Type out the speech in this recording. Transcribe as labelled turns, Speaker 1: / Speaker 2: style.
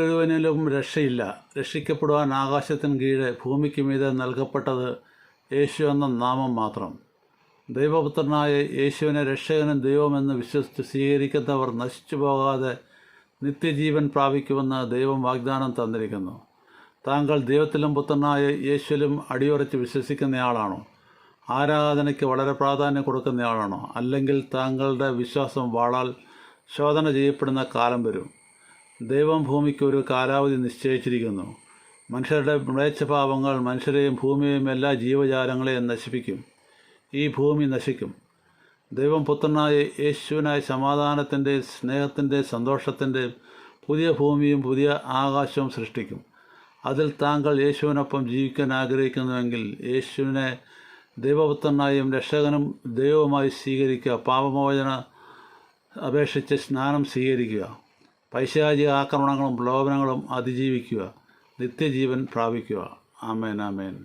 Speaker 1: മറ്റൊരുവനിലും രക്ഷയില്ല. രക്ഷിക്കപ്പെടുവാൻ ആകാശത്തിന് കീഴെ ഭൂമിക്ക് മീതെ നൽകപ്പെട്ടത് യേശു എന്ന നാമം മാത്രം. ദൈവപുത്രനായ യേശുവിനെ രക്ഷകനും ദൈവമെന്ന് വിശ്വസിച്ച് സ്വീകരിക്കുന്നവർ നശിച്ചു പോകാതെ നിത്യജീവൻ പ്രാപിക്കുമെന്ന് ദൈവം വാഗ്ദാനം തന്നിരിക്കുന്നു. താങ്കൾ ദൈവത്തിലും പുത്രനായ യേശുവിലും അടിയുറച്ച് വിശ്വസിക്കുന്നയാളാണോ? ആരാധനയ്ക്ക് വളരെ പ്രാധാന്യം കൊടുക്കുന്നയാളാണോ? അല്ലെങ്കിൽ താങ്കളുടെ വിശ്വാസം വാളാൽ ശോധന ചെയ്യപ്പെടുന്ന കാലം വരും. ദൈവം ഭൂമിക്ക് ഒരു കാലാവധി നിശ്ചയിച്ചിരിക്കുന്നു. മനുഷ്യരുടെ മ്ലേച്ഛഭാവങ്ങൾ മനുഷ്യരെയും ഭൂമിയെയും എല്ലാ ജീവജാലങ്ങളെയും നശിപ്പിക്കും. ഈ ഭൂമി നശിക്കും. ദൈവം പുത്രനായ യേശുവിനായി സമാധാനത്തിന്റെ സ്നേഹത്തിന്റെ സന്തോഷത്തിന്റെ പുതിയ ഭൂമിയും പുതിയ ആകാശവും സൃഷ്ടിക്കും. അതിൽ താങ്കൾ യേശുവിനൊപ്പം ജീവിക്കാൻ ആഗ്രഹിക്കുന്നുവെങ്കിൽ യേശുവിനെ ദൈവപുത്രനായും രക്ഷകനും ദൈവവുമായി സ്വീകരിക്കുക. പാപമോചന അപേക്ഷിച്ച് സ്നാനം സ്വീകരിക്കുക. പൈശാചിക ആക്രമണങ്ങളും പ്രലോഭനങ്ങളും അതിജീവിക്കുക. നിത്യജീവൻ പ്രാപിക്കുക. ആമേൻ ആമേൻ.